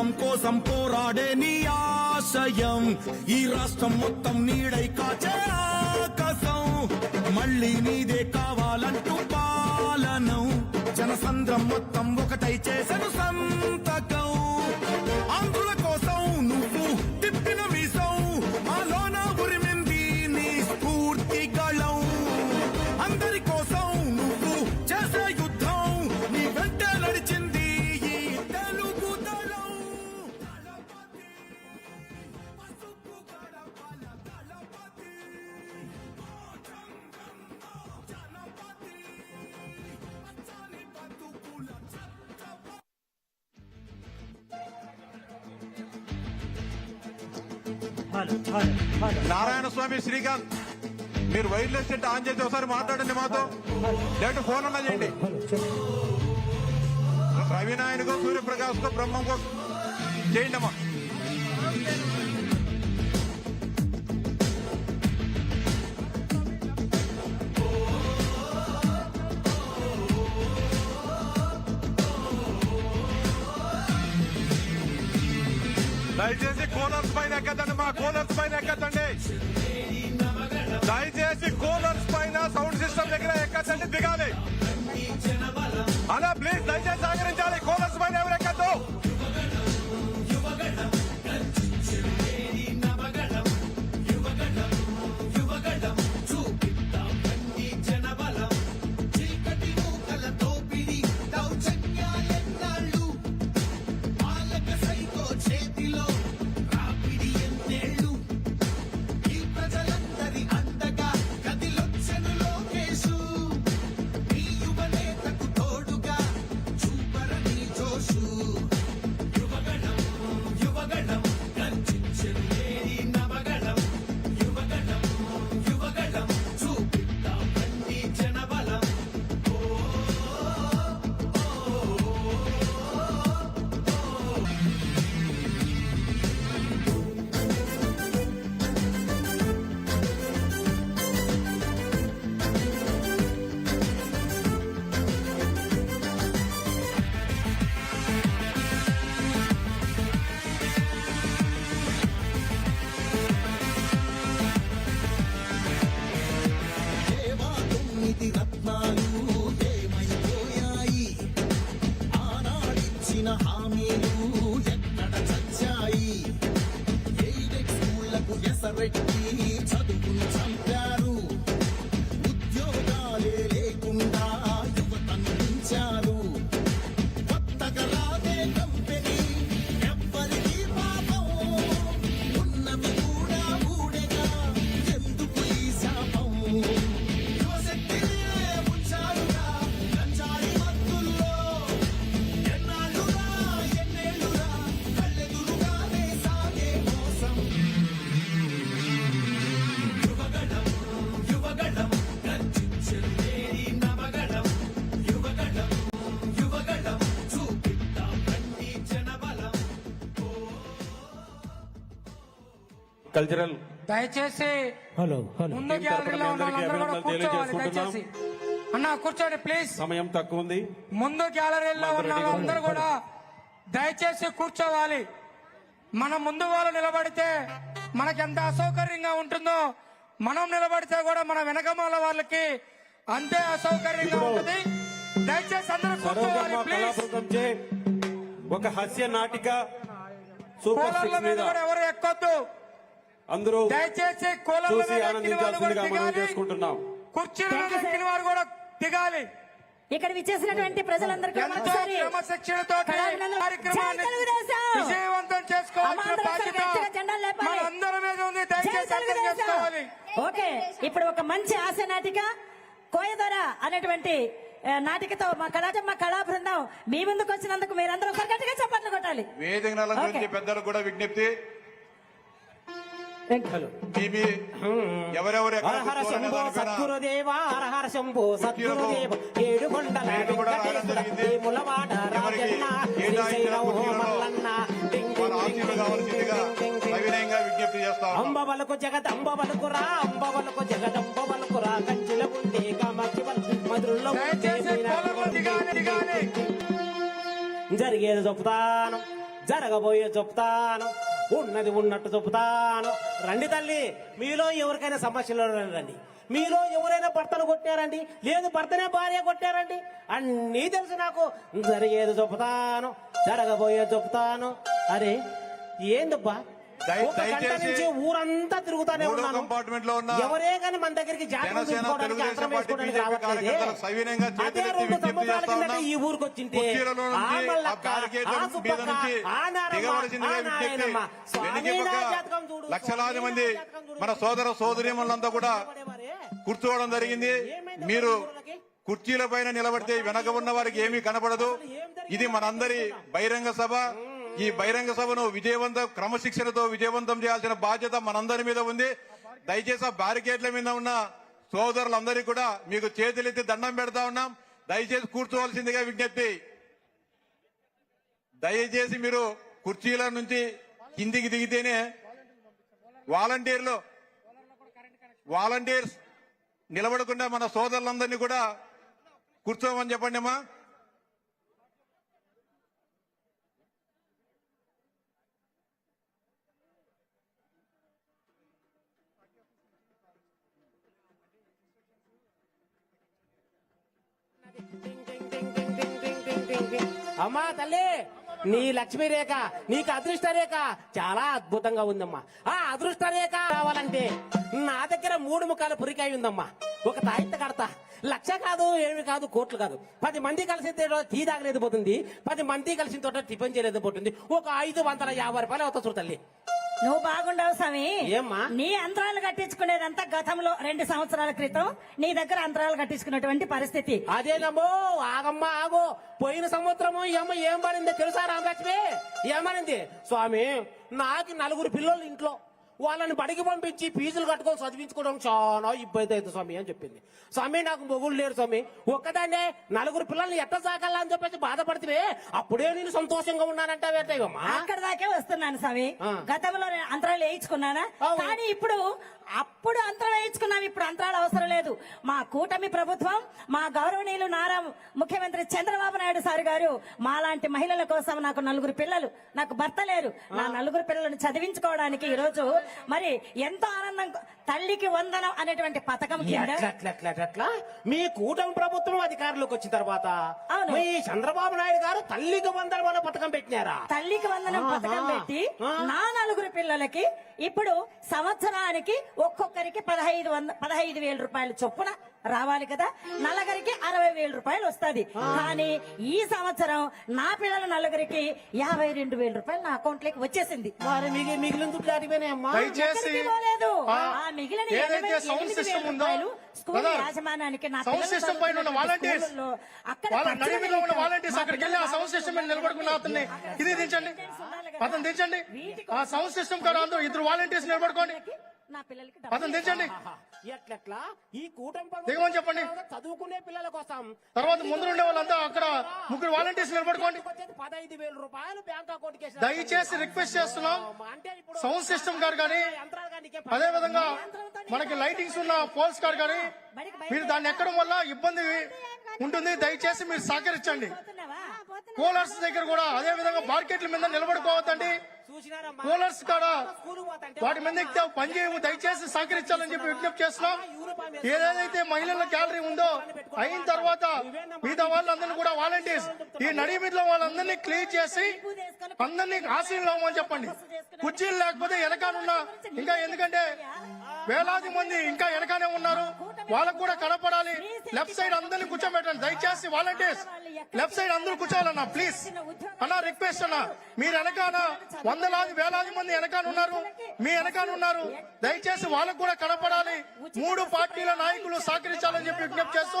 ధర్మం కోసం పోరాడే నీ ఆశయం. ఈ రాష్ట్రం మొత్తం నీడై కాచే ఆకాశం. మళ్ళీ నీదే కావాలంటూ పాలనం. జనసంద్రం మొత్తం ఒకటై చేసను సంతకం. ఆంధ్రుల కోసం నువ్వు నారాయణ స్వామి శ్రీకాంత్. మీరు వైర్లెస్ సెట్ ఆన్ చేసి ఒకసారి మాట్లాడండి మాతో. లేకపోతే ఫోన్ అన్నా చేయండి. హలో చెప్పు సూర్యప్రకాష్ కో బ్రహ్మంకో. చేయండి అమ్మా ఎక్కదండి దిగాలి అలా ప్లీజ్ దయచేసి కల్చరల్ దయచేసి హలో హలో ముందు గ్యాలరీలో ఉన్న వాళ్ళందరూ కూడా కూర్చోవాలి. దయచేసి. అన్న కూర్చోండి ప్లీజ్. సమయం తక్కువ ఉంది. ముందు గ్యాలరీలో ఉన్న వాళ్ళందరూ కూడా దయచేసి కూర్చోవాలి. మనం ముందు వాళ్ళు నిలబడితే మనకి ఎంత అసౌకర్యంగా ఉంటుందో మనం నిలబడితే కూడా మన వెనకమాల వాళ్ళకి అంతే అసౌకర్యంగా ఉంటుంది. దయచేసి అందరూ కూర్చోవాలి ప్లీజ్. ఒక హాస్య నాటిక సూపర్ కూలర్ల సిక్స్ మీద మీద కూడా ఎవరు ఎక్కొద్దు. అందరూ దయచేసి కూలర్ల చూసి ఆనందించాల్సిందిగా మనం దిగాలి. చేసుకుంటున్నాం కుర్చీల వారు కూడా దిగాలి ఇక్కడ విచ్చేసినటువంటి ప్రజలందరికీ! విజయవంతం! చేసుకోవాలి ఓకే ఇప్పుడు ఒక మంచి హాస్య నాటిక కోయదొర అనేటువంటి నాటికతో మా కళాజమ్మ కళా బృందం మీ ముందుకు వచ్చినందుకు మీరందరూ ఒకసారి గట్టిగా చప్పట్లు కొట్టాలి వేదిక గురించి ఓకే. పెద్దలకు కూడా విజ్ఞప్తి హలో మీ మీ ఎవరెవరు హరహర శంభో సద్గురుదేవ శంభో సద్గురుదేవ ఏడు కొండల. ములవాడ రాజన్న మల్లన్న విజ్ఞప్తి చేస్తా. అంబవలకు జగదంబ వలకురా అంబవలకు జగదంబ వలకురా కంచిల ఉండే కామాక్షి వల మధురలో ఉండే దయచేసి మీనాక్షి కూలర్లు దిగాలి దిగాలి. జరిగేది చెప్తాను జరగబోయే చెప్తాను. ఉన్నది ఉన్నట్టు చెప్తాను రండి తల్లి మీలో ఎవరికైనా సమస్యలు రండి. మీలో ఎవరైనా భర్తలు కొట్టారండి లేదు భర్తనే భార్య కొట్టారండి అన్నీ తెలుసు నాకు. జరిగేది చూపుతాను జరగబోయేది చెప్తాను అరే ఏందబ్బా? దయచేసి ఊరంతా తిరుగుతానే ఉన్నాను. కంపార్ట్మెంట్లో ఉన్న ఎవరే కానీ మన దగ్గరికి. ఈ ఊరికి వచ్చింటే లక్షలాది మంది. మన సోదర సోదరీమణులంతా కూడా కూర్చోవడం జరిగింది. మీరు కుర్చీల పైన నిలబడితే వెనక ఉన్న వారికి ఏమీ కనపడదు. ఇది మనందరి బహిరంగ సభ. ఈ బహిరంగ సభను విజయవంతం క్రమశిక్షణతో విజయవంతం చేయాల్సిన బాధ్యత మనందరి మీద ఉంది. దయచేసి ఆ బ్యారికేడ్ల మీద ఉన్న సోదరులందరికీ కూడా మీకు చేతులెత్తి దండం పెడతా ఉన్నాం. దయచేసి కూర్చోవలసిందిగా విజ్ఞప్తి. దయచేసి మీరు కుర్చీల నుంచి కిందికి దిగితేనే వాలంటీర్లు వాలంటీర్స్ నిలబడకుండా మన సోదరులందరినీ కూడా కూర్చోమని చెప్పండి అమ్మా అమ్మా తల్లి నీ లక్ష్మీ రేఖ నీకు అదృష్ట రేఖ చాలా అద్భుతంగా ఉందమ్మా. ఆ అదృష్ట రేఖ కావాలంటే నా దగ్గర మూడు ముఖాల పురికాయ ఉందమ్మా. ఒక తాయిత కడతా. లక్ష కాదు ఏమి కాదు కోట్లు కాదు. పది మంది కలిసి టీ తాగలేదు పోతుంది పది మంది కలిసిన తోట టిఫిన్ చేయలేదు పోతుంది ఒక ఐదు వందల యాభై రూపాయలు అవుతా చూడు తల్లి. నువ్వు బాగుండవు స్వామి. ఏమ్మా? నీ అంతరాలు కట్టించుకునేదంతా గతంలో రెండు సంవత్సరాల క్రితం నీ దగ్గర అంతరాలు కట్టించుకున్నటువంటి పరిస్థితి. అదేనమ్మో ఆగమ్మ ఆగో. పోయిన సంవత్సరము అమ్మ ఏం పడిందో తెలుసా రామలక్ష్మి? ఏమనింది స్వామి నాకు నలుగురు పిల్లలు ఇంట్లో. వాళ్ళని బడికి పంపించి ఫీజులు కట్టుకొని చదివించుకోవడం చాలా ఇబ్బంది అవుతుంది స్వామి అని చెప్పింది. స్వామి నాకు మొగుడు లేరు స్వామి. ఒక్కదాన్నే నలుగురు పిల్లల్ని ఎట్ట సాగాలా అని చెప్పేసి బాధపడితే అప్పుడే నేను సంతోషంగా ఉన్నానంటావేటమ్మా అక్కడ దాకే వస్తున్నాను స్వామి. గతంలో నేను అంతరాలు వేయించుకున్నానా. కానీ ఇప్పుడు అప్పుడు అంతరాలు వేయించుకున్నాం. ఇప్పుడు అంతరాలు అవసరం లేదు. మా కూటమి ప్రభుత్వం మా గౌరవనీయులు నారా ముఖ్యమంత్రి చంద్రబాబు నాయుడు సార్ గారు మాలాంటి మహిళల కోసం నాకు నలుగురు పిల్లలు. నాకు భర్త లేరు. నా నలుగురు పిల్లలను చదివించుకోవడానికి ఈ రోజు మరి ఎంతో ఆనందం తల్లికి వందనం అనేటువంటి పథకం కింద ఎట్లా మీ కూటమి ప్రభుత్వం అధికారంలోకి వచ్చిన తర్వాత. మీ చంద్రబాబు నాయుడు గారు తల్లికి వందల మన పథకం పెట్టినారా? తల్లికి వందనం. పథకం పెట్టి. నా నలుగురు పిల్లలకి ఇప్పుడు సంవత్సరానికి ఒక్కొక్కరికి పదహైదు వంద పదహైదు వేల రూపాయలు చొప్పున రావాలి కదా. నలుగురికి అరవై వేల రూపాయలు వస్తది. కానీ ఈ సంవత్సరం నా పిల్లల నలుగురికి యాభై రెండు వేల రూపాయలు నా అకౌంట్లోకి వచ్చేసింది మిగిలిన దుడ్లు అడిగిపోయినాయమ్మా పోలేదు. ఆ, మిగిలిన ఎనభై ఎనిమిది వేల రూపాయలు స్కూల్ యాజమాన్యానికి నా అక్కడ ఇది దించండి అతను దించండి ఆ సౌండ్ సిస్టమ్ కాడ అందరూ ఇద్దరు వాలంటీర్స్ నిలబడుకోండి. నా పిల్లలకి అతను ఆహా. ఎట్లెట్లా? ఈ కూటమి ప్రభుత్వం దిగమని చెప్పండి. చదువుకునే పిల్లల కోసం. తర్వాత ముందు ఉండే వాళ్ళంతా అక్కడ ముగ్గురు వాలంటీర్స్ నిలబడుకోండి. వచ్చేది పదహైదు వేల రూపాయలు బ్యాంక్ అకౌంట్. దయచేసి రిక్వెస్ట్ చేస్తున్నాం. అంటే ఇప్పుడు సౌండ్ సిస్టమ్ గారు కానీ యంత్రాలు కానీ నీకేం అదే విధంగా మనకి లైటింగ్స్ ఉన్న పోల్స్ కార్ కానీ మీరు దాన్ని ఎక్కడం వల్ల ఇబ్బంది ఉంటుంది. దయచేసి మీరు సహకరించండి. పోతున్నావా? కూలర్స్ దగ్గర కూడా అదే విధంగా మార్కెట్ల మీద నిలబడుకోవద్దండి. కూలర్స్ కాడ? వాటి మీద ఎక్కితే పని చేయము దయచేసి సహకరించాలని చెప్పి విజ్ఞప్తి చేస్తున్నాం ఏదైతే మహిళల గ్యాలరీ ఉందో అయిన తర్వాత మిగతా వాళ్ళందరినీ కూడా వాలంటీర్స్. ఈ నడి మీద వాళ్ళందరినీ క్లియర్ చేసి అందరినీ ఆశీర్లు చెప్పండి. కుర్చీలు లేకపోతే వెనకానున్న ఇంకా ఎందుకంటే వేలాది మంది ఇంకా వెనకానే ఉన్నారు. వాళ్ళకు కూడా కనపడాలి. లెఫ్ట్ సైడ్ అందరిని కూర్చోబెట్టండి. దయచేసి వాలంటీర్స్ లెఫ్ట్ సైడ్ అందరూ కూర్చోవాలన్నా ప్లీజ్. అన్నా రిక్వెస్ట్ అన్నా మీరు వెనకాన వందలాది వేలాది మంది వెనకాన ఉన్నారు. మీ వెనకాన ఉన్నారు. దయచేసి వాళ్ళకు కూడా కనపడాలి. మూడు పార్టీల నాయకులు సహకరించాలని చెప్పి విజ్ఞప్తి చేస్తూ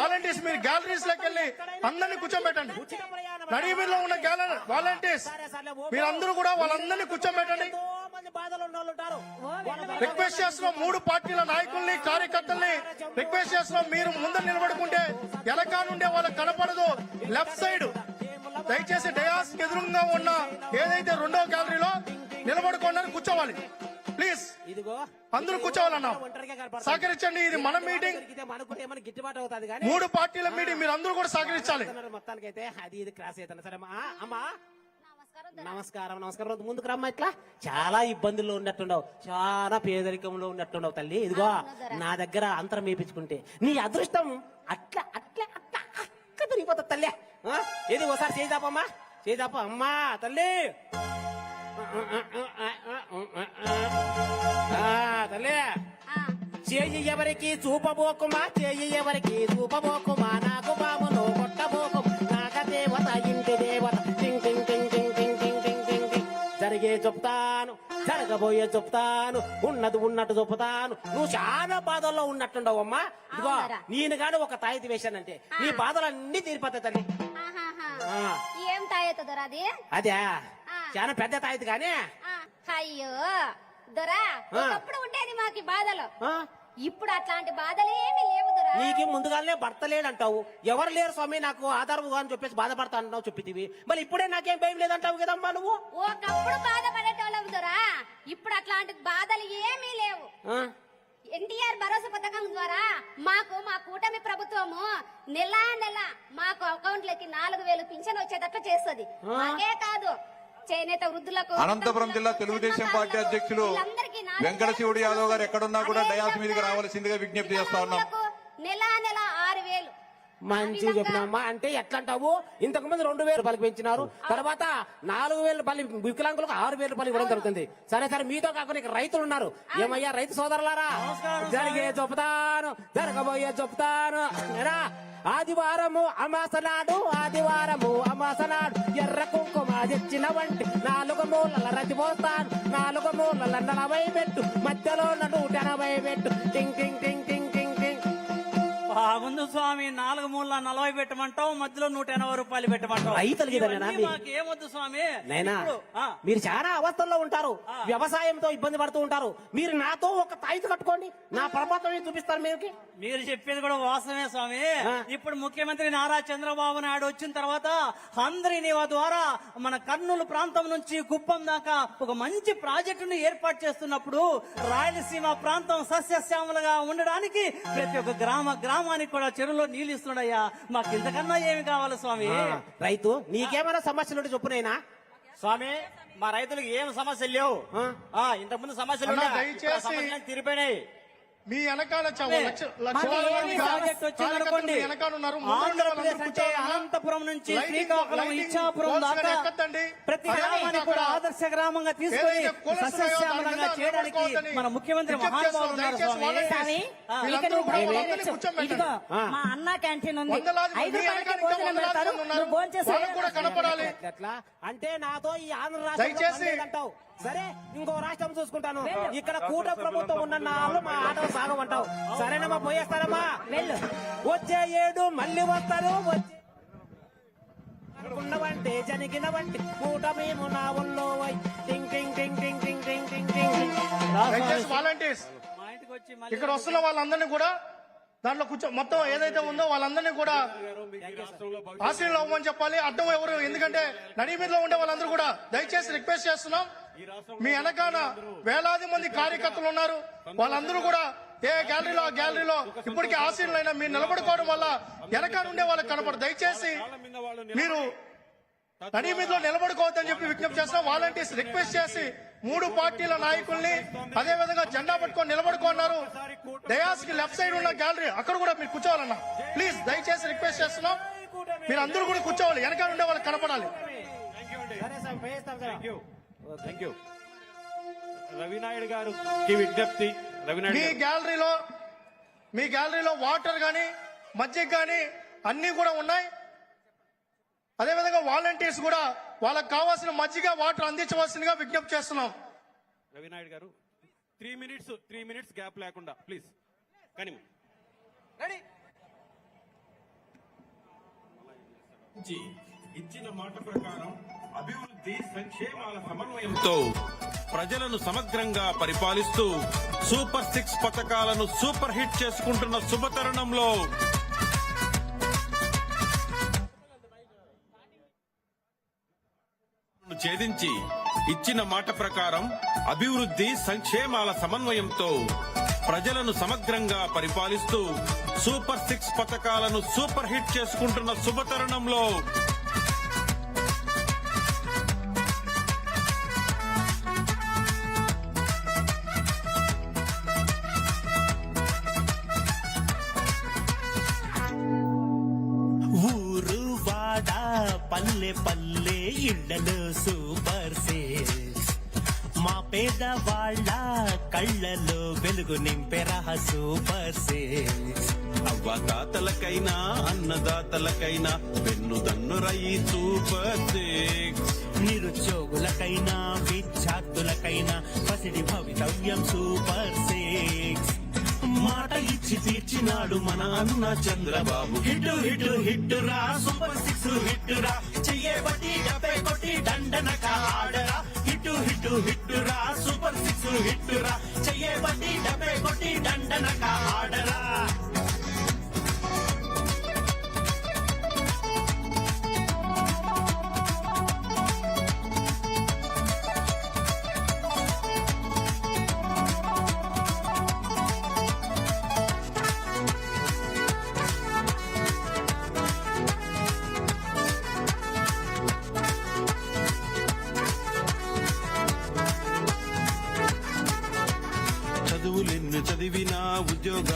వాలంటీర్స్ మీరు గ్యాలరీస్లోకి వెళ్ళి అందరినీ కూర్చోబెట్టండి. నడిమిలో ఉన్న గ్యాలరీ వాలంటీర్స్ మీరందరూ కూడా వాళ్ళందరినీ కూర్చోబెట్టండి. బాధలు ఉన్న వాళ్ళు ఉంటారు. రిక్వెస్ట్ చేస్తున్నాం మూడు పార్టీల నాయకుల్ని కార్యకర్తల్ని రిక్వెస్ట్ చేస్తున్నాం మీరు ముందర నిలబడుకుంటే వెనక నుండే వాళ్ళకి కనపడదు. లెఫ్ట్ సైడ్ దయచేసి డయాస్ ఎదురుగా ఉన్న ఏదైతే రెండో గ్యాలరీలో నిలబడుకోండి కూర్చోవాలి. ప్లీజ్ ఇదిగో. అందరూ కూర్చోవాలన్నా. సహకరించండి ఇది మన మీటింగ్ గిట్టుబాటు అవుతుంది కానీ మూడు పార్టీల మీటింగ్ మీరు అందరూ కూడా సహకరించాలి. మొత్తానికైతే అది ఇది క్రాస్ అవుతాను సరే అమ్మా. నమస్కారం. నమస్కారం ముందుకు రమ్మా ఇట్లా. చాలా ఇబ్బందుల్లో ఉన్నట్టుండవు చాలా పేదరికంలో ఉన్నట్టుండవు తల్లి. ఇదిగో నా దగ్గర అంతరం వేపించుకుంటే నీ అదృష్టం అట్లా అట్లా అట్లా అక్క తిరిగిపోతుంది తల్లి? ఏది ఒకసారి చేదాపమ్మా చేదాప అమ్మా. తల్లి. ఆ, తల్లి. చేయి ఎవరికి చూపబోకుమా? చేయి ఎవరికి చూపబోకుమా? నాకు కొట్టబోకు నాగ దేవత ఇంటి దేవత. జరిగే చెప్తాను? జరగబోయే చెప్తాను. ఉన్నది ఉన్నట్టు చెప్తాను నువ్వు చాలా బాధల్లో ఉన్నట్టుండవమ్మా ఇదిగో? నేను గాని ఒక తాయితీ వేశానంటే నీ బాధలన్నీ తీరిపోతాయి తల్లి. ఏం తాయెత్తు దొరా అది? అదే. చాలా పెద్ద తాయితీ కానీ. అయ్యో దొరా ఒకప్పుడు ఉండేది మాకు బాధలు. ఇప్పుడు అట్లాంటి బాధలు ఏమీ నీకు ముందుగానే భర్త లేడంటావు. ఎవరు లేరు స్వామి నాకు ఆధారము అని చెప్పేసి బాధపడతా అంటున్నావు చెప్పితివి. మరి ఇప్పుడే నాకేం భయం లేదంటావు కదమ్మా నువ్వు? ఒకప్పుడు బాధపడేటోళ్ళం దొరా ఇప్పుడు అట్లాంటి బాధలు ఏమీ లేవు? ఎన్టీఆర్ భరోసా పథకం ద్వారా మాకు మా కూటమి ప్రభుత్వము నెల నెల మాకు అకౌంట్లకి నాలుగు వేలు పింఛన్ వచ్చేటట్లు చేస్తుంది. మాకే కాదు. చేనేత వృద్ధులకు అనంతపురం జిల్లా తెలుగుదేశం పార్టీ అధ్యక్షులు వీళ్ళందరికీ నాలుగు వెంకట శివుడు యాదవ్ గారు ఎక్కడున్నా కూడా డయాస్ మీదకి రావాల్సిందిగా విజ్ఞప్తి చేస్తా ఉన్నాం. నెల నెల ఆరు వేలు. మంచి చెప్పినమ్మా అంటే ఎట్లా అంటావు ఇంతకు ముందు రెండు వేల రూపాయలు పెంచినారు. తర్వాత నాలుగు వేల రూపాయలు వికలాంగులకు ఆరు వేల రూపాయలు ఇవ్వడం జరుగుతుంది. సరే సరే మీతో కాకుండా ఇక్కడ రైతులు ఉన్నారు. ఏమయ్యా రైతు సోదరులారా? జరిగే చెప్తాను జరగబోయే చెప్తాను? ఆదివారము అమాసనాడు ఆదివారము అమాసనాడు ఎర్ర కుంకుమ తెచ్చిన వంటి నాలుగు మూలల రతిపోస్తాను నాలుగు మూలల నలభై పెట్టు మధ్యలో నూట ఎనభై పెట్టు. టింగ్ టింగ్ టింగ్ బాగుంది స్వామి నాలుగు మూల నలభై పెట్టమంటావు మధ్యలో నూట ఎనభై రూపాయలు పెట్టమంటావు. ఇవన్నీ? మాకు ఏమొద్దు స్వామి? నైనా ఇప్పుడు, ఆ, మీరు చాలా అవస్థల్లో ఉంటారు. వ్యవసాయంతో ఇబ్బంది పడుతూ ఉంటారు. మీరు నాతో ఒక తాయితు కట్టుకోండి. నా పరమాత్మ చూపిస్తారు మీకు మీరు చెప్పేది కూడా వాస్తవమే స్వామి. ఆ. ఇప్పుడు ముఖ్యమంత్రి నారా చంద్రబాబు నాయుడు వచ్చిన తర్వాత అందరినీ ద్వారా మన కర్నూలు ప్రాంతం నుంచి కుప్పం దాకా ఒక మంచి ప్రాజెక్టును ఏర్పాటు చేస్తున్నప్పుడు రాయలసీమ ప్రాంతం సస్యశ్యామలుగా ఉండడానికి ప్రతి ఒక్క గ్రామ గ్రామానికి కూడా చెరువులో నీళ్ళు ఇస్తున్నాడయ్యా. మాకు ఇంతకన్నా ఏమి కావాలి స్వామి? రైతు నీకేమైనా సమస్యలు ఉంటే చెప్పునైనా స్వామి మా రైతులకు ఏం సమస్యలు లేవు. ఇంతకుముందు సమస్యలు ఉన్నాయి. తిరిపోయినాయి. మీ వెనకాల అనంతపురం నుంచి శ్రీకాకుళం ప్రతి ఆదర్శ గ్రామంగా తీసుకొని చేయడానికి మన ముఖ్యమంత్రి మా అన్న క్యాంటీన్ ఉంది. భోజనం అంటే నాతో ఈ ఆంధ్ర రాష్ట్రం అంటావు సరే ఇంకో రాష్ట్రం చూసుకుంటాను. ఇక్కడ కూట ప్రభుత్వం ఉన్న నాళ్ళు మా ఆటలు సాగమంటావు. సరేనమ్మా పోయేస్తారమ్మా వెళ్ళు. వచ్చే ఏడు మళ్ళీ వస్తారు వచ్చే ఉన్నవంటే జనిగినవంటే కూట మేము నా ఒళ్ళో వై. టింగ్ టింగ్ టింగ్ టింగ్ టింగ్ టింగ్ టింగ్ టింగ్. దయచేసి వాలంటీర్స్. ఇక్కడ వస్తున్న వాళ్ళందరినీ కూడా దాంట్లో కూర్చో మొత్తం ఏదైతే ఉందో వాళ్ళందరినీ కూడా ఆశీర్లు అవ్వమని చెప్పాలి. అడ్డం ఎవరు? ఎందుకంటే నడి మీదలో ఉండే వాళ్ళందరూ కూడా దయచేసి రిక్వెస్ట్ చేస్తున్నాం. మీ వెనకాల వేలాది మంది కార్యకర్తలు ఉన్నారు. వాళ్ళందరూ కూడా ఏ గ్యాలరీలో ఆ గ్యాలరీలో ఇప్పటికే ఆశీర్లైనా మీరు నిలబడుకోవడం వల్ల వెనకాల ఉండే వాళ్ళకి కనపడదు. దయచేసి మీరు నడి మీదలో నిలబడుకోవద్దని చెప్పి విజ్ఞప్తి చేస్తున్నాం వాలంటీర్స్ రిక్వెస్ట్ చేసి మూడు పార్టీల నాయకుల్ని అదే విధంగా జెండా పట్టుకొని నిలబడుకున్నారు. డయాస్కి లెఫ్ట్ సైడ్ ఉన్న గ్యాలరీ అక్కడ కూడా మీరు కూర్చోవాలన్నా. ప్లీజ్ దయచేసి రిక్వెస్ట్ చేస్తున్నాం. మీరు అందరూ కూడా కూర్చోవాలి. వెనకాల ఉండే వాళ్ళకి కనపడాలి. థ్యాంక్ యూ రవినాయుడు గారికి విజ్ఞప్తి రవినాయుడు మీ గారు. గ్యాలరీలో మీ గ్యాలరీలో వాటర్ గాని మజ్జిగ గాని అన్ని కూడా ఉన్నాయి. అదేవిధంగా వాలంటీర్స్ కూడా వాళ్ళకి కావాల్సిన మజ్జిగ వాటర్ అందించవలసిందిగా విజ్ఞప్తి చేస్తున్నాం. రవినాయుడు గారు three minutes three minutes gap లేకుండా ప్లీజ్ కానీ ఇచ్చిన మాట ప్రకారం అభివృద్ధి సంక్షేమాల సమన్వయంతో ప్రజలను సమగ్రంగా పరిపాలిస్తూ సూపర్ సిక్స్ పథకాలను సూపర్ హిట్ చేసుకుంటున్న శుభతరుణంలో ఛేదించి ఇచ్చిన మాట ప్రకారం అభివృద్ధి సంక్షేమాల సమన్వయంతో ప్రజలను సమగ్రంగా పరిపాలిస్తూ సూపర్ సిక్స్ పథకాలను సూపర్ హిట్ చేసుకుంటున్న శుభతరుణంలో పల్లె ఇళ్ళలో సూపర్ సేల్స్ మా పేదవాళ్ళ కళ్ళలో వెలుగు నింపెరా సూపర్ సేల్స్ అవ్వదాతలకైనా అన్నదాతలకైనా వెన్నుదన్ను రై సూపర్ సిక్స్. నిరుద్యోగులకైనా విద్యార్థులకైనా పసిడి భవితవ్యం సూపర్ సిక్స్ మాట ఇచ్చి తీర్చినాడు మన అన్న చంద్రబాబు. హిట్ హిట్ హిట్ రా సూపర్ సిక్స్ హిట్ రా. చెయ్యబట్టి డబ్బే కొట్టి దండనక ఆడరా. హిట్ హిట్ హిట్ రా సూపర్ సిక్స్ హిట్ రా. చెయ్యబట్టి డబ్బే కొట్టి దండనక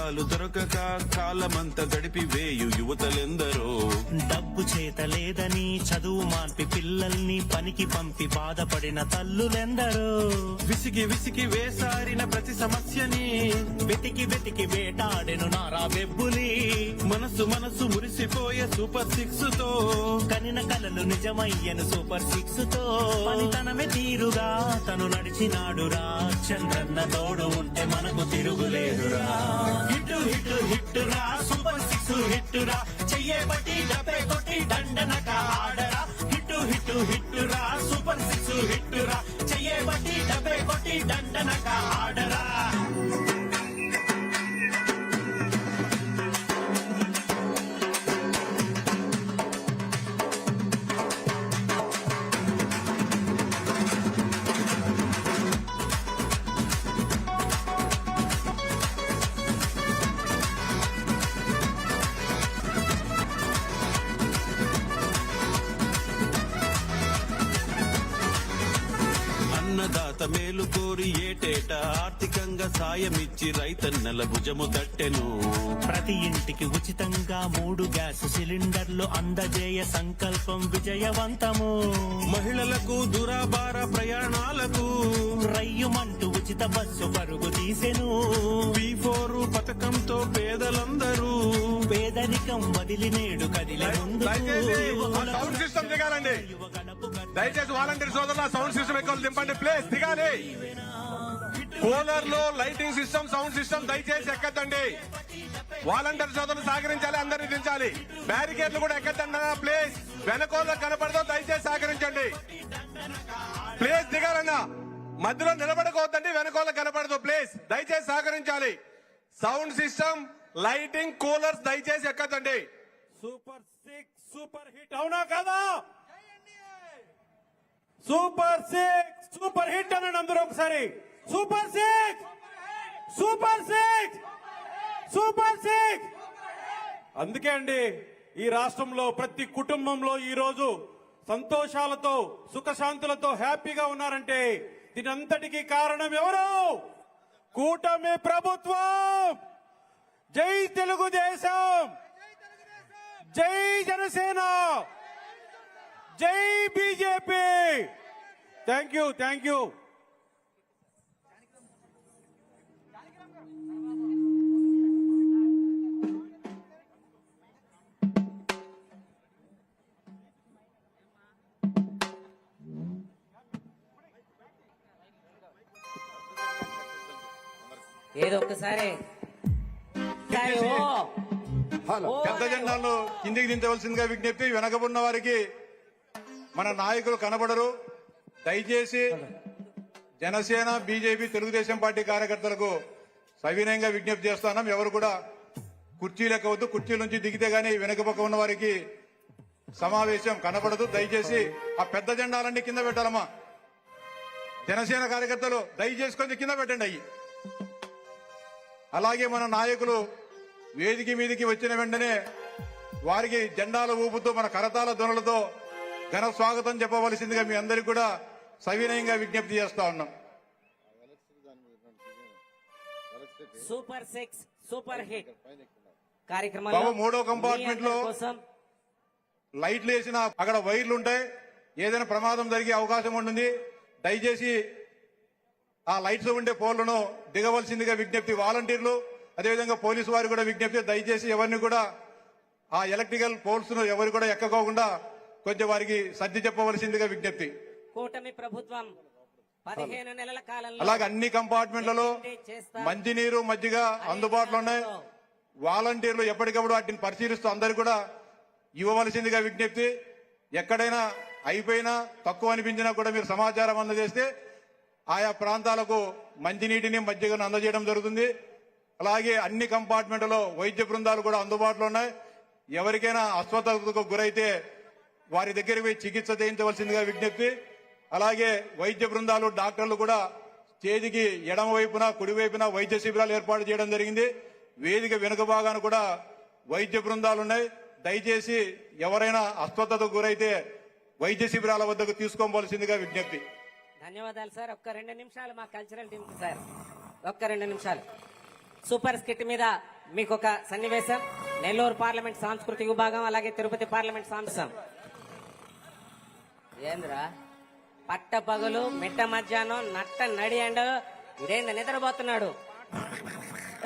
ఉద్యోగాలు దొరకక కాలమంతా గడిపి వేయు యువతలెందరో. డబ్బు చేత లేదని చదువు మాన్పి పిల్లల్ని పనికి పంపి బాధపడిన తల్లులెందరో. విసిగి విసిగి వేసారిన ప్రతి సమస్యని వెతికి వెతికి వేటాడెను నారా వెబ్బులి. మనసు మనసు మురిసిపోయే సూపర్ సిక్స్తో కనిన కలలు నిజమయ్యను సూపర్ సిక్స్తో పనితనమే తీరుగా తను నడిచినాడురా. చంద్రన్న తోడు ఉంటే మనకు తిరుగులేదురా. హిట్ హిట్ హిట్ రా సూపర్ సిక్స్ హిట్ రా చెయ్యబట్టి డబ్బే కొట్టి దండనక ఆడరా. హిట్ హిట్ హిట్ రా సూపర్ సిక్స్ హిట్ రా చెయ్యబట్టి డబ్బే కొట్టి దండనక ఆడరా. సాయమిచ్చి రైతన్నల భుజము తట్టెను. ప్రతి ఇంటికి ఉచితంగా మూడు గ్యాస్ సిలిండర్లు అందజేయ సంకల్పం విజయవంతము. మహిళలకు దురాభార ప్రయాణాలకు రయ్యుమంటూ ఉచిత బస్సు పరుగు తీసెను. ఫోర్ పథకంతో పేదలందరూ పేదరికం వదిలి నేడు కదిలి సౌండ్ సిస్టమ్ దిగాలండి. దయచేసి వాలంటీర్ సోదరుల సౌండ్ సిస్టమ్ ఎక్కువ దింపండి. ప్లేస్ దిగాలి. కూలర్లో లైటింగ్ సిస్టమ్ సౌండ్ సిస్టమ్ దయచేసి ఎక్కద్దండి. వాలంటీర్ సోదరులు సహకరించాలి అందరినీ దించాలి. బ్యారికేడ్లు కూడా ఎక్కద్దండి ప్లేస్ వెనకోళ్ళ కనపడదో దయచేసి సహకరించండి. ప్లేస్ దిగాలన్నా. మధ్యలో నిలబడుకోవద్దండి వెనకోళ్ళ కనపడదు ప్లేస్ దయచేసి సహకరించాలి. సౌండ్ సిస్టమ్ లైటింగ్ కూలర్స్ దయచేసి ఎక్కద్దండి. Super six super hit. అవునా కదా? సూపర్ సిక్స్ సూపర్ హిట్ అనండి అందరూ ఒకసారి. Super six super six super six అందుకే అండి ఈ రాష్ట్రంలో ప్రతి కుటుంబంలో ఈ రోజు సంతోషాలతో సుఖశాంతులతో హ్యాపీగా ఉన్నారంటే దీని అంతటికి కారణం ఎవరు? కూటమి ప్రభుత్వం! జై తెలుగుదేశం! జై జనసేన! జై BJP! Thank you thank you. ఏదో ఒక్కసారి పెద్ద జెండాలను కిందికి దించవలసిందిగా విజ్ఞప్తి వెనకబడిన వారికి మన నాయకులు కనబడరు. దయచేసి జనసేన బీజేపీ తెలుగుదేశం పార్టీ కార్యకర్తలకు సవినయంగా విజ్ఞప్తి చేస్తున్నాం ఎవరు కూడా కుర్చీలకు వద్దు. కుర్చీల నుంచి దిగితే గానీ వెనుకపక్క ఉన్న వారికి సమావేశం కనపడదు. దయచేసి ఆ పెద్ద జెండాలన్నీ కింద పెట్టాలమ్మా. జనసేన కార్యకర్తలు దయచేసి కొంచెం కింద పెట్టండి అయ్యి. అలాగే మన నాయకులు వేదిక మీదికి వచ్చిన వెంటనే వారికి జెండాల ఊపుతూ మన కరతాల ధ్వనులతో ఘన స్వాగతం చెప్పవలసిందిగా మీ అందరికీ కూడా సవినయంగా విజ్ఞప్తి చేస్తా ఉన్నాం. Super six super hit. కార్యక్రమం మూడో కంపార్ట్మెంట్లో లైట్లు వేసిన అక్కడ వైర్లు ఉంటాయి ఏదైనా ప్రమాదం జరిగే అవకాశం ఉంటుంది. దయచేసి ఆ లైట్స్ ఉండే పోల్లను దిగవలసిందిగా విజ్ఞప్తి వాలంటీర్లు అదేవిధంగా పోలీసు వారు కూడా విజ్ఞప్తి దయచేసి ఎవరిని కూడా ఆ ఎలక్ట్రికల్ పోల్స్ను ఎవరు కూడా ఎక్కకోకుండా కొంచెం వారికి సర్ది చెప్పవలసిందిగా విజ్ఞప్తి. కూటమి ప్రభుత్వం పదిహేను నెలల కాలంలో అలాగే అన్ని కంపార్ట్మెంట్లలో మంచినీరు మజ్జిగ అందుబాటులో ఉన్నాయి. వాలంటీర్లు ఎప్పటికప్పుడు వాటిని పరిశీలిస్తూ అందరు కూడా ఇవ్వవలసిందిగా విజ్ఞప్తి. ఎక్కడైనా అయిపోయినా తక్కువ అనిపించినా కూడా మీరు సమాచారం అందజేస్తే ఆయా ప్రాంతాలకు మంచినీటిని మజ్జిగను అందజేయడం జరుగుతుంది. అలాగే అన్ని కంపార్ట్మెంట్లలో వైద్య బృందాలు కూడా అందుబాటులో ఉన్నాయి. ఎవరికైనా అస్వస్థతకు గురైతే వారి దగ్గరికి పోయి చికిత్స చేయించవలసిందిగా విజ్ఞప్తి. అలాగే వైద్య బృందాలు డాక్టర్లు కూడా స్టేజికి ఎడమ వైపున కుడి వైపున వైద్య శిబిరాలు ఏర్పాటు చేయడం జరిగింది. వేదిక వెనుక భాగాన కూడా వైద్య బృందాలు ఉన్నాయి. దయచేసి ఎవరైనా అస్వస్థతకు గురైతే వైద్య శిబిరాల వద్దకు తీసుకోవలసిందిగా విజ్ఞప్తి. ధన్యవాదాలు సార్. ఒక్క రెండు నిమిషాలు మా కల్చరల్ టీమ్ సార్. ఒక్క రెండు నిమిషాలు. సూపర్ స్కిట్ మీద మీకు ఒక సన్నివేశం. నెల్లూరు పార్లమెంట్ సాంస్కృతిక విభాగం అలాగే తిరుపతి పార్లమెంట్ సాంసం ఏంద్రా? పట్ట పగులు మిట్ట మధ్యాహ్నం నట్ట నడియండు ఇదేంది నిద్రపోతున్నాడు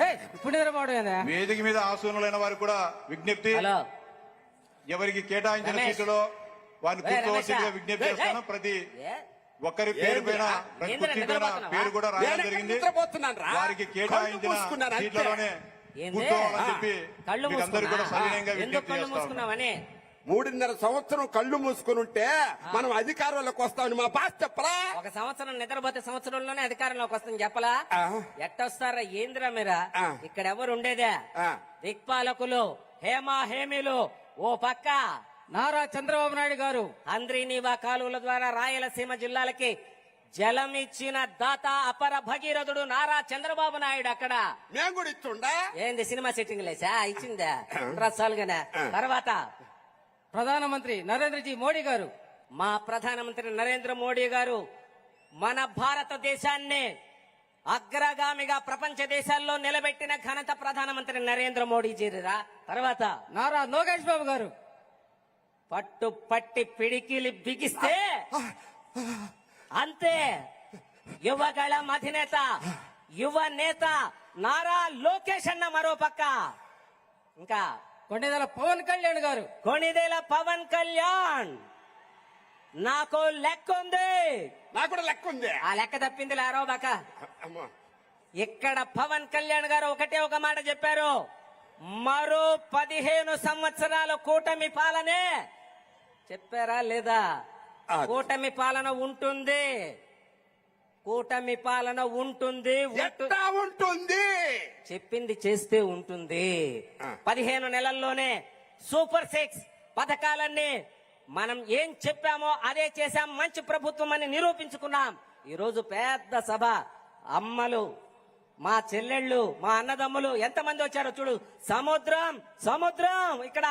ఏయ్, ఇప్పుడు నిద్రపోవడం ఏందా వేదిక మీద ఆసూనులైన వారికి కూడా విజ్ఞప్తి హలో ఎవరికి కేటాయించిన రమేష్. సీటులో వారిని ఏయ్, కూర్చోవలసిందిగా రమేష్. విజ్ఞప్తి ఏయ్, చేస్తాను. ప్రతి? ఒక్కరి పేరు పైన ప్రతి ఏందిరా కుర్చీ పైన నిద్రపోతున్నావా? పేరు కూడా రాయడం జరిగింది వారికి కేటాయించిన సీట్లలోనే ఏంది? కూర్చోవాలని చెప్పి కళ్ళు మీకు అందరికీ కూడా మూసుకున్నా? సవినయంగా విజ్ఞప్తి కళ్ళు చేస్తా ఉన్నాను. మూసుకున్నావని మూడున్నర సంవత్సరం కళ్ళు మూసుకుని ఉంటే మనం అధికారంలోకి వస్తామని మా బాస్ చెప్పరా? ఒక సంవత్సరం నిద్రపోతే సంవత్సరంలోనే అధికారంలోకి వస్తుంది చెప్పలా. ఎట్టొస్తారా ఏందిరా మీరా. ఇక్కడ ఎవరు ఉండేదే. దిక్పాలకులు హేమా హేమిలు ఓ పక్క. నారా చంద్రబాబు నాయుడు గారు. అంద్రీనీవా కాలువల ద్వారా రాయలసీమ జిల్లాలకి జలం ఇచ్చిన దాత అపర భగీరథుడు నారా చంద్రబాబు నాయుడు అక్కడ. మేము కూడా ఇస్తుండా ఏంది సినిమా సెట్టింగ్ లేసా? ఇచ్చిందా? రసాలుగానే తర్వాత ప్రధానమంత్రి నరేంద్రజీ మోడీ గారు. మా ప్రధానమంత్రి నరేంద్ర మోడీ గారు మన భారతదేశాన్ని అగ్రగామిగా ప్రపంచ దేశాల్లో నిలబెట్టిన ఘనత ప్రధానమంత్రి నరేంద్ర మోడీ జీరా తర్వాత నారా లోకేష్ బాబు గారు. పట్టు పట్టి పిడికిలి బిగిస్తే అంతే. యువగళం అధినేత యువ నేత నారా లోకేష్ అన్న మరో పక్క. ఇంకా కొణిదెల పవన్ కళ్యాణ్ గారు. కొణిదెల పవన్ కళ్యాణ్. నాకు లెక్క ఉంది నాకు కూడా లెక్క ఉంది ఆ లెక్క తప్పింది లారో బాక. అమ్మా. ఇక్కడ పవన్ కళ్యాణ్ గారు ఒకటే ఒక మాట చెప్పారు. మరో పదిహేను సంవత్సరాల కూటమి పాలనే. చెప్పారా లేదా. కూటమి పాలన ఉంటుంది. కూటమి పాలన ఉంటుంది. ఎట్టా ఉంటుంది? చెప్పింది చేస్తే ఉంటుంది. పదిహేను నెలల్లోనే సూపర్ సిక్స్ పథకాలన్నీ మనం ఏం చెప్పామో అదే చేశాం మంచి ప్రభుత్వం అని నిరూపించుకున్నాం. ఈ రోజు పెద్ద సభ. అమ్మలు మా చెల్లెళ్ళు మా అన్నదమ్ములు ఎంతమంది వచ్చారో చూడు. సముద్రం సముద్రం ఇక్కడ.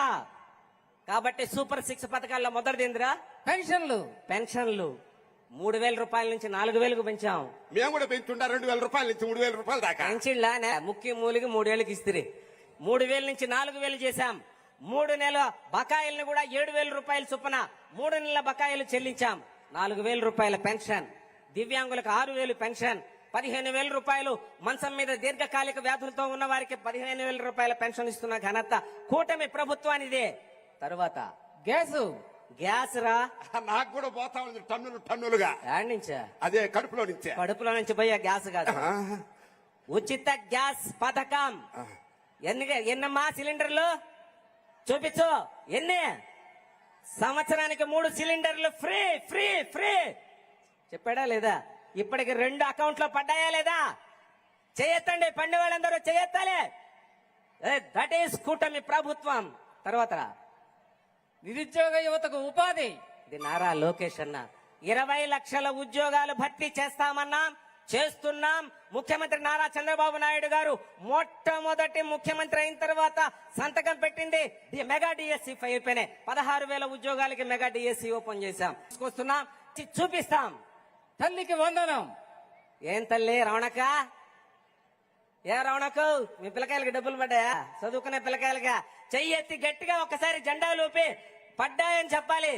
కాబట్టి సూపర్ సిక్స్ పథకాల్లో మొదటిదిందిరా పెన్షన్లు. పెన్షన్లు. మూడు వేల రూపాయల నుంచి నాలుగు వేలకు పెంచాం. మేము కూడా పెంచుండా రెండు వేల రూపాయల నుంచి మూడు వేల రూపాయల దాకా. పెన్షన్లా ముఖ్య మూలికి మూడేళ్ళకి ఇస్తిరి. మూడు వేల నుంచి నాలుగు వేలు చేశాం. మూడు నెలల బకాయిల్ని కూడా ఏడు వేల రూపాయల చొప్పున మూడు నెలల బకాయిలు చెల్లించాం. నాలుగు వేల రూపాయల పెన్షన్. దివ్యాంగులకు ఆరు వేలు పెన్షన్. పదిహేను వేల రూపాయలు మంచం మీద దీర్ఘకాలిక వ్యాధులతో ఉన్న వారికి పదిహేను వేల రూపాయల పెన్షన్ ఇస్తున్న ఘనత కూటమి ప్రభుత్వానిదే. తరువాత గ్యాస్. గ్యాస్ రా. నాకు కూడా పోతా ఉంది టన్నులు టన్నులుగా. నుంచా? అదే కడుపులో నుంచే. కడుపులో నుంచి పోయే గ్యాస్ కాదు. ఉచిత గ్యాస్ పథకం. ఎన్ని ఎన్నమ్మా సిలిండర్లు? చూపించు. ఎన్ని? సంవత్సరానికి మూడు సిలిండర్లు ఫ్రీ ఫ్రీ ఫ్రీ. చెప్పాడా లేదా? ఇప్పటికి రెండు అకౌంట్లో పడ్డాయా లేదా? చేయొత్తండి పండి వాళ్ళందరూ చేయొత్తాలే దట్ ఈస్ కూటమి ప్రభుత్వం. తర్వాత నిరుద్యోగ యువతకు ఉపాధి. ఇది నారా లోకేష్ అన్న. ఇరవై లక్షల ఉద్యోగాలు భర్తీ చేస్తామన్నాం చేస్తున్నాం. ముఖ్యమంత్రి నారా చంద్రబాబు నాయుడు గారు మొట్టమొదటి ముఖ్యమంత్రి అయిన తర్వాత సంతకం పెట్టింది. మెగా డిఎస్సి అయిపోయినాయి. పదహారు వేల ఉద్యోగాలకి మెగా డిఎస్సి ఓపెన్ చేశాం. తీసుకొస్తున్నాం చూపిస్తాం. తల్లికి వందనం. ఏం తల్లి రమణక్క? ఏ రమణకు మీ పిల్లకాయలకి డబ్బులు పడ్డాయా? చదువుకునే పిల్లకాయలుగా చెయ్యి ఎత్తి గట్టిగా ఒకసారి జెండా లూపి పడ్డాయని చెప్పాలి.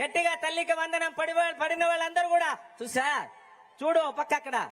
గట్టిగా తల్లికి వందనం పడి పడిన వాళ్ళందరూ కూడా చూసా? చూడు ఓ పక్క అక్కడ.